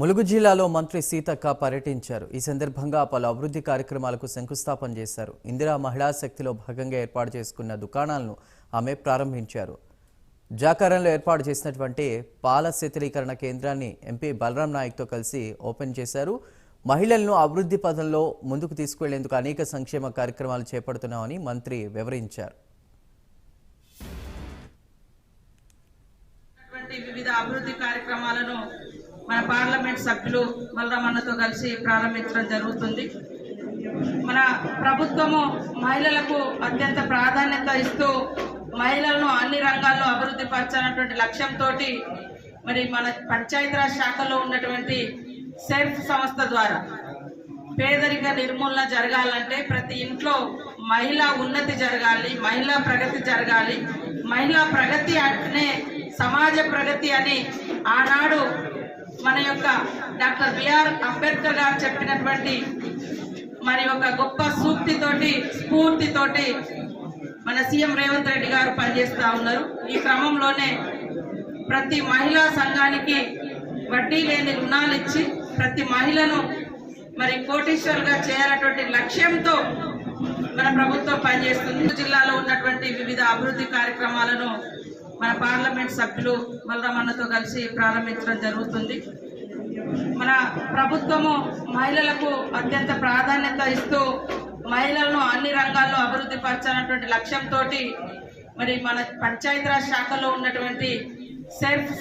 ములుగు జిల్లాలో మంత్రి సీతక్క పర్యటించారు. ఈ సందర్భంగా పలు అభివృద్ధి కార్యక్రమాలకు శంకుస్థాపన చేశారు. ఇందిరా మహిళా శక్తిలో భాగంగా ఏర్పాటు చేసుకున్న దుకాణాలను ఆమె ప్రారంభించారు. జాకారంలో ఏర్పాటు చేసినటువంటి పాల శీతలీకరణ కేంద్రాన్ని ఎంపీ బలరాం నాయక్తో కలిసి ఓపెన్ చేశారు. మహిళలను అభివృద్ధి పథంలో ముందుకు తీసుకువెళ్ళేందుకు అనేక సంక్షేమ కార్యక్రమాలు చేపడుతున్నామని మంత్రి వివరించారు. వివిధ అభివృద్ధి కార్యక్రమాలను మన పార్లమెంట్ సభ్యులు బలరామన్నతో కలిసి ప్రారంభించడం జరుగుతుంది. మన ప్రభుత్వము మహిళలకు అత్యంత ప్రాధాన్యత ఇస్తూ మహిళలను అన్ని రంగాల్లో అభివృద్ధి పరచాలన్నటువంటి లక్ష్యంతో మరి మన పంచాయతీరాజ్ శాఖలో ఉన్నటువంటి సెల్ఫ్ సంస్థ ద్వారా పేదరిక నిర్మూలన జరగాలంటే ప్రతి ఇంట్లో మహిళా ఉన్నతి జరగాలి మహిళా ప్రగతి జరగాలి. మహిళా ప్రగతి అంటే సమాజ ప్రగతి అని ఆనాడు మన యొక్క డాక్టర్ బిఆర్ అంబేద్కర్ గారు చెప్పినటువంటి మరి ఒక గొప్ప సూక్తితోటి స్ఫూర్తితోటి మన సీఎం రేవంత్ రెడ్డి గారు పనిచేస్తూ ఉన్నారు. ఈ క్రమంలోనే ప్రతి మహిళా సంఘానికి వడ్డీ లేని రుణాలు ఇచ్చి ప్రతి మహిళను మరి కోటీశ్వరుగా చేయాలన్నటువంటి లక్ష్యంతో మన ప్రభుత్వం పనిచేస్తుంది. జిల్లాలో ఉన్నటువంటి వివిధ అభివృద్ధి కార్యక్రమాలను మన పార్లమెంట్ సభ్యులు బలరామన్నతో కలిసి ప్రారంభించడం జరుగుతుంది. మన ప్రభుత్వము మహిళలకు అత్యంత ప్రాధాన్యత ఇస్తూ మహిళలను అన్ని రంగాల్లో అభివృద్ధి పరచాలన్నటువంటి లక్ష్యంతో మరి మన పంచాయతీరాజ్ శాఖలో ఉన్నటువంటి సెల్ఫ్